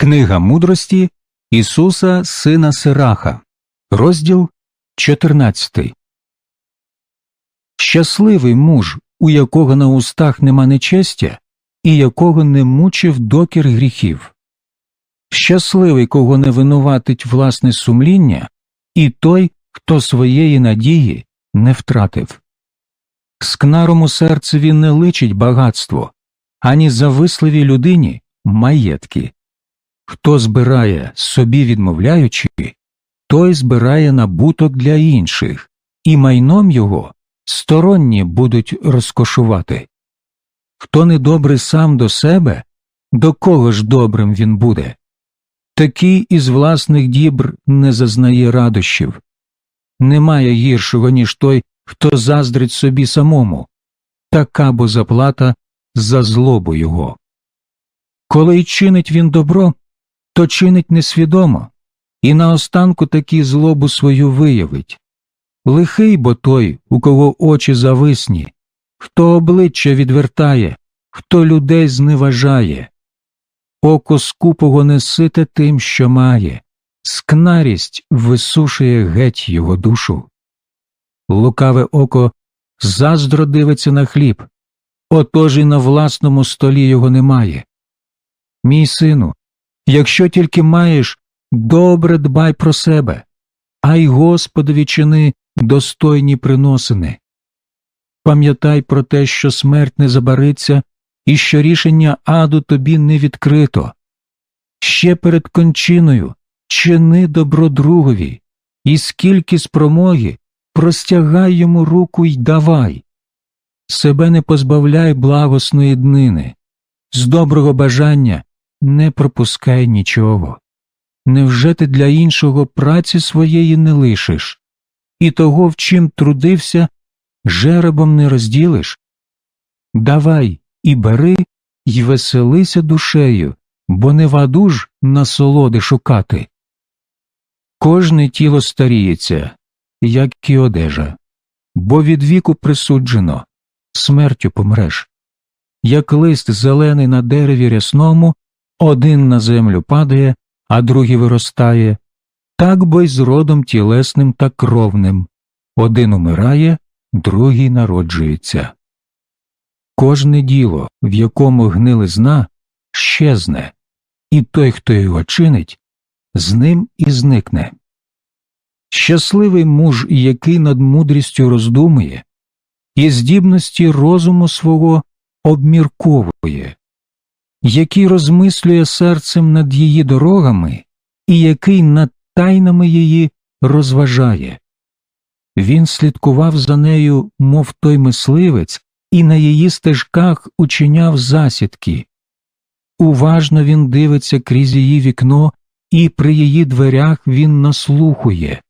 Книга мудрості Ісуса Сина Сираха, розділ 14. Щасливий муж, у якого на устах нема нечестя, і якого не мучив докір гріхів. Щасливий, кого не винуватить власне сумління, і той, хто своєї надії не втратив. Скнарому серцеві не личить багатство, ані зависливій людині маєтки. Хто збирає собі відмовляючи, той збирає набуток для інших, і майном його сторонні будуть розкошувати. Хто недобрий сам до себе, до кого ж добрим він буде? Такий із власних дібр не зазнає радощів. Немає гіршого, ніж той, хто заздрить собі самому, така бо заплата за злобу його. Коли й чинить він добро, то чинить несвідомо, і наостанку таки злобу свою виявить. Лихий бо той, у кого очі зависні, хто обличчя відвертає, хто людей зневажає. Око скупого не сите тим, що має, скнарість висушує геть його душу. Лукаве око заздро дивиться на хліб, отож і на власному столі його немає. Мій сину, якщо тільки маєш, добре дбай про себе, а й Господові чини достойні приносини. Пам'ятай про те, що смерть не забариться і що рішення аду тобі не відкрито. Ще перед кончиною чини добро другові, і скільки спромоги, простягай йому руку й давай. Себе не позбавляй благосної днини, з доброго бажання не пропускай нічого. Невже ти для іншого праці своєї не лишиш, і того, в чим трудився, жеребом не розділиш? Давай і бери й веселися душею, бо не ваду ж насолоди шукати. Кожне тіло старіється, як і одежа, бо від віку присуджено, смертю помреш. Як лист зелений на дереві рясному, один на землю падає, а другий виростає, так бо й з родом тілесним та кровним один умирає, другий народжується. Кожне діло, в якому гнилизна, щезне, і той, хто його чинить, з ним і зникне. Щасливий муж, який над мудрістю роздумує, і здібності розуму свого обмірковує, який розмислює серцем над її дорогами і який над тайнами її розважає. Він слідкував за нею, мов той мисливець, і на її стежках учиняв засідки. Уважно він дивиться крізь її вікно, і при її дверях він наслухує.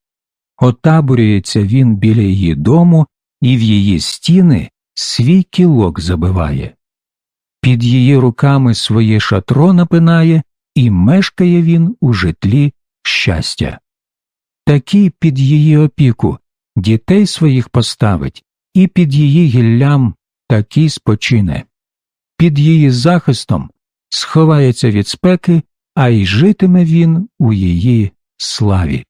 Отаборюється він біля її дому і в її стіни свій кілок забиває. Під її руками своє шатро напинає, і мешкає він у житлі щастя. Такі під її опіку дітей своїх поставить, і під її гіллям такий спочине. Під її захистом сховається від спеки, а й житиме він у її славі.